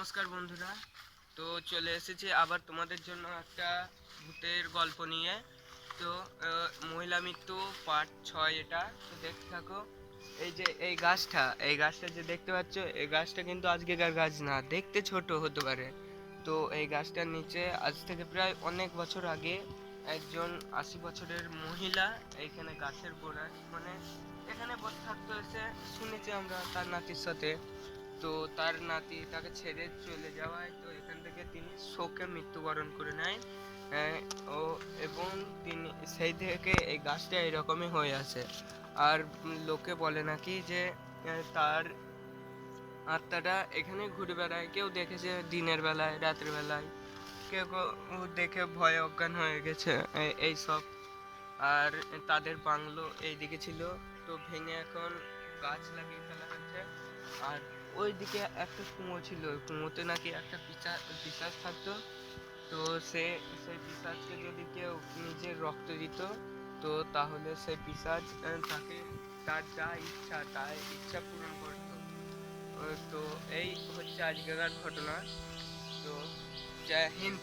নমস্কার বন্ধুরা। তো চলে এসেছি আবার তোমাদের জন্য একটা ভূতের গল্প নিয়ে। তো মহিলা মৃত্যু পার্ট ছয় এটা। তো দেখতে থাকো। এই যে এই গাছটা এই গাছটা যে দেখতে পাচ্ছ, এই গাছটা কিন্তু আজকেকার গাছ না। দেখতে ছোট হতে পারে। তো এই গাছটার নিচে আজ থেকে প্রায় অনেক বছর আগে একজন আশি বছরের মহিলা এইখানে গাছের গোড়ায় মানে এখানে বসে থাকতো এসে শুনেছি আমরা তার নাতির সাথে। তো তার নাতি তাকে ছেড়ে চলে যাওয়ায় তো এখান থেকে তিনি শোকে মৃত্যুবরণ করে নেয়। আহ, ও এবং তিনি সেই থেকে এই গাছটা এরকমই হয়ে আছে আর লোকে বলে নাকি যে তার আত্মাটা এখানে ঘুরে বেড়ায়। কেউ দেখেছে দিনের বেলায় রাতের বেলায়। কেউ দেখে ভয় অজ্ঞান হয়ে গেছে এই- এইসব আর তাদের বাংলো এইদিকে ছিল। তো ভেঙে এখন গাছ লাগিয়ে ফেলা হয়েছে আর ওইদিকে একটা কুঁয়ো ছিল, ওই কুঁয়োতে নাকি একটা পিচা পিসাজ থাকতো। তো সে, সেই পিসাজকে যদি কেউ নিজের রক্ত দিত, তো তাহলে সেই পিসাজ তাকে তার যা ইচ্ছা, তার ইচ্ছা পূরণ করত। তো এই হচ্ছে আজকের ঘটনা। তো জয় হিন্দ।